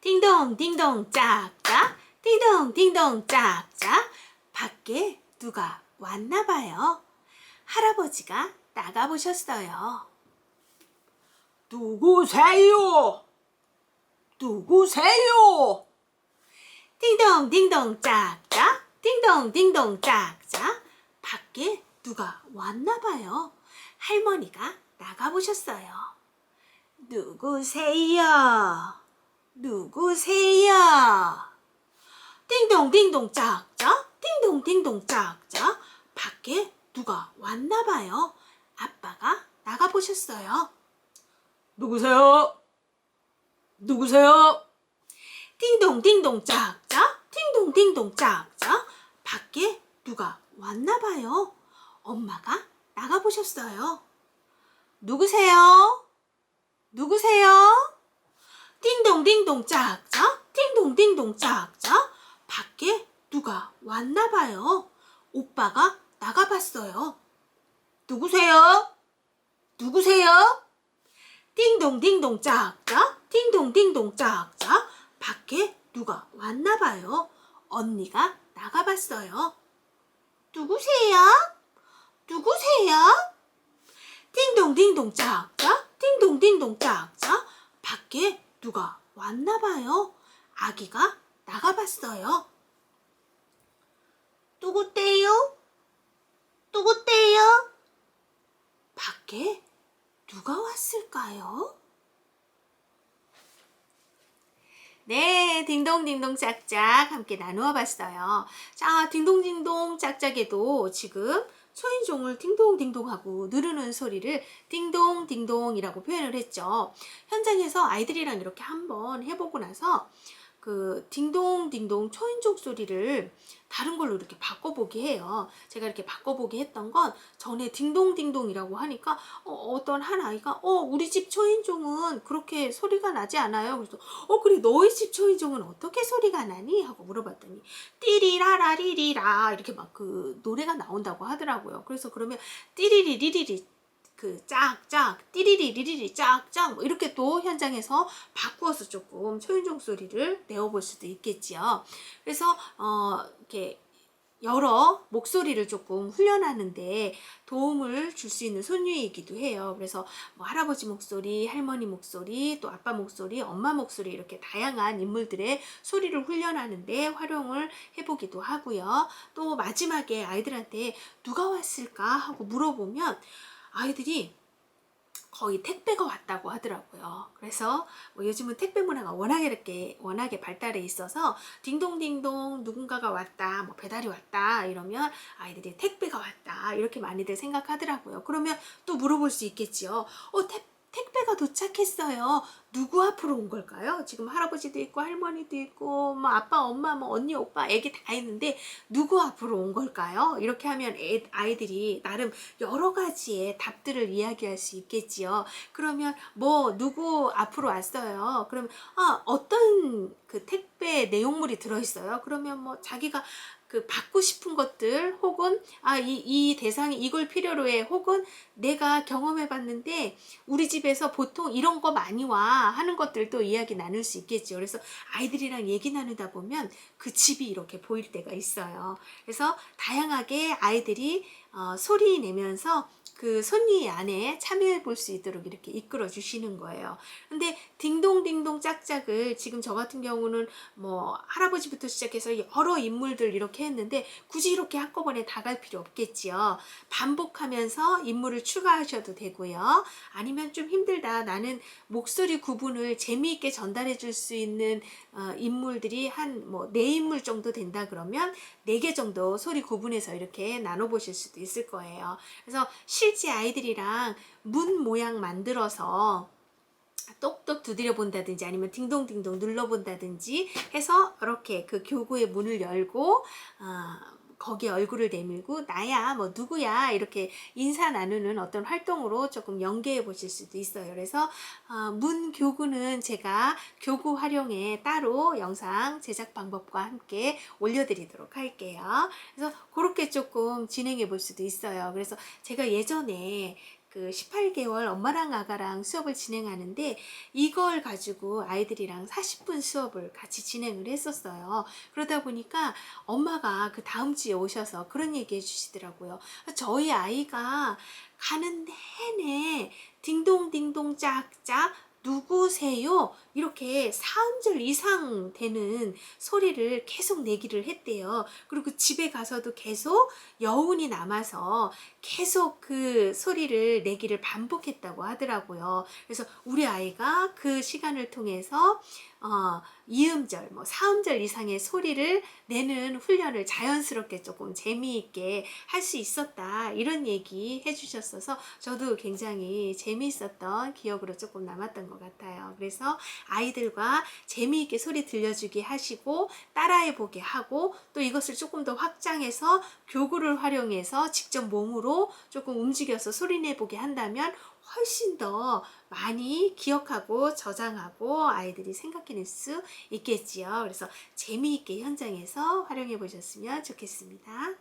딩동 딩동 짝짝 딩동 딩동 짝짝 밖에 누가 왔나 봐요. 할아버지가 나가 보셨어요. 누구세요? 누구세요? 딩동 딩동 짝짝 딩동 딩동 짝짝 밖에 누가 왔나 봐요. 할머니가 나가 보셨어요. 누구세요? 누구세요? 딩동 짝짝 딩동 짝짝 밖에 누가 왔나 봐요. 아빠가 나가 보셨어요. 누구세요? 누구세요? 띵동 띵동 짝짝 띵동 띵동 짝짝 밖에 누가 왔나 봐요. 엄마가 나가 보셨어요. 누구세요? 띵동 짝짝 띵동 띵동 짝짝 밖에 누가 왔나 봐요. 오빠가 나가 봤어요. 누구세요? 누구세요? 띵동 띵동 짝짝 띵동 띵동 짝짝 밖에 누가 왔나 봐요. 언니가 나가봤어요. 누구세요? 누구세요? 띵동 띵동 짝짝 띵동 띵동 짝짝 밖에 누가 왔나 봐요. 아기가 나가봤어요. 누구때요? 누구때요? 밖에 누가 왔을까요? 네, 딩동딩동 짝짝 함께 나누어 봤어요. 자, 딩동딩동 짝짝에도 지금 초인종을 딩동딩동하고 누르는 소리를 딩동딩동이라고 표현을 했죠. 현장에서 아이들이랑 이렇게 한번 해보고 나서 그 딩동딩동 초인종 소리를 다른 걸로 이렇게 바꿔보게 해요. 제가 이렇게 바꿔보게 했던 건 전에 딩동딩동이라고 하니까 어, 떤한 아이가 어 우리 집 초인종은 그렇게 소리가 나지 않아요. 그래서 어 그래 너희 집 초인종은 어떻게 소리가 나니 하고 물어봤더니 띠리라라리리라 이렇게 막 그 노래가 나온다고 하더라고요. 그래서 그러면 띠리리리리리 그 짝짝 띠리리 리리리 짝짝 뭐 이렇게 또 현장에서 바꾸어서 조금 초인종 소리를 내어볼 수도 있겠지요. 그래서 어 이렇게 여러 목소리를 조금 훈련하는데 도움을 줄 수 있는 손유이기도 해요. 그래서 뭐 할아버지 목소리, 할머니 목소리, 또 아빠 목소리, 엄마 목소리 이렇게 다양한 인물들의 소리를 훈련하는데 활용을 해보기도 하고요. 또 마지막에 아이들한테 누가 왔을까 하고 물어보면 아이들이 거의 택배가 왔다고 하더라고요. 그래서 뭐 요즘은 택배 문화가 워낙에 이렇게 워낙에 발달해 있어서 딩동딩동 누군가가 왔다, 뭐 배달이 왔다 이러면 아이들이 택배가 왔다 이렇게 많이들 생각하더라고요. 그러면 또 물어볼 수 있겠지요. 어, 택 택배가 도착했어요. 누구 앞으로 온 걸까요? 지금 할아버지도 있고 할머니도 있고 뭐 아빠, 엄마, 뭐 언니, 오빠, 애기 다 있는데 누구 앞으로 온 걸까요? 이렇게 하면 애, 아이들이 나름 여러 가지의 답들을 이야기할 수 있겠지요. 그러면 뭐 누구 앞으로 왔어요. 그럼 아 어떤 그 택배 내용물이 들어있어요. 그러면 뭐 자기가 그 받고 싶은 것들 혹은 아이 이 대상이 이걸 필요로 해 혹은 내가 경험해 봤는데 우리 집에서 보통 이런 거 많이 와 하는 것들도 이야기 나눌 수 있겠죠. 그래서 아이들이랑 얘기 나누다 보면 그 집이 이렇게 보일 때가 있어요. 그래서 다양하게 아이들이 어, 소리 내면서 그 손리 안에 참여해 볼 수 있도록 이렇게 이끌어 주시는 거예요. 근데 딩동딩동 짝짝을 지금 저 같은 경우는 뭐 할아버지부터 시작해서 여러 인물들 이렇게 했는데 굳이 이렇게 한꺼번에 다 갈 필요 없겠지요. 반복하면서 인물을 추가하셔도 되고요. 아니면 좀 힘들다. 나는 목소리 구 분을 재미있게 전달해 줄 수 있는 어, 인물들이 한 뭐 네 인물 정도 된다 그러면 네 개 정도 소리 구분해서 이렇게 나눠 보실 수도 있을 거예요. 그래서 실제 아이들이랑 문 모양 만들어서 똑똑 두드려 본다든지 아니면 딩동딩동 눌러 본다든지 해서 이렇게 그 교구의 문을 열고 어, 거기에 얼굴을 내밀고 나야 뭐 누구야 이렇게 인사 나누는 어떤 활동으로 조금 연계해 보실 수도 있어요. 그래서 어, 문 교구는 제가 교구 활용에 따로 영상 제작 방법과 함께 올려드리도록 할게요. 그래서 그렇게 조금 진행해 볼 수도 있어요. 그래서 제가 예전에 그 18개월 엄마랑 아가랑 수업을 진행하는데 이걸 가지고 아이들이랑 40분 수업을 같이 진행을 했었어요. 그러다 보니까 엄마가 그 다음 주에 오셔서 그런 얘기 해주시더라고요. 저희 아이가 가는 내내 딩동딩동 짝짝 누구세요? 이렇게 4음절 이상 되는 소리를 계속 내기를 했대요. 그리고 집에 가서도 계속 여운이 남아서 계속 그 소리를 내기를 반복했다고 하더라고요. 그래서 우리 아이가 그 시간을 통해서 어, 2음절, 뭐 4음절 이상의 소리를 내는 훈련을 자연스럽게 조금 재미있게 할 수 있었다. 이런 얘기 해주셨어서 저도 굉장히 재미있었던 기억으로 조금 남았던 것 같아요. 그래서 아이들과 재미있게 소리 들려주게 하시고 따라해 보게 하고 또 이것을 조금 더 확장해서 교구를 활용해서 직접 몸으로 조금 움직여서 소리내 보게 한다면 훨씬 더 많이 기억하고 저장하고 아이들이 생각해낼 수 있겠지요. 그래서 재미있게 현장에서 활용해 보셨으면 좋겠습니다.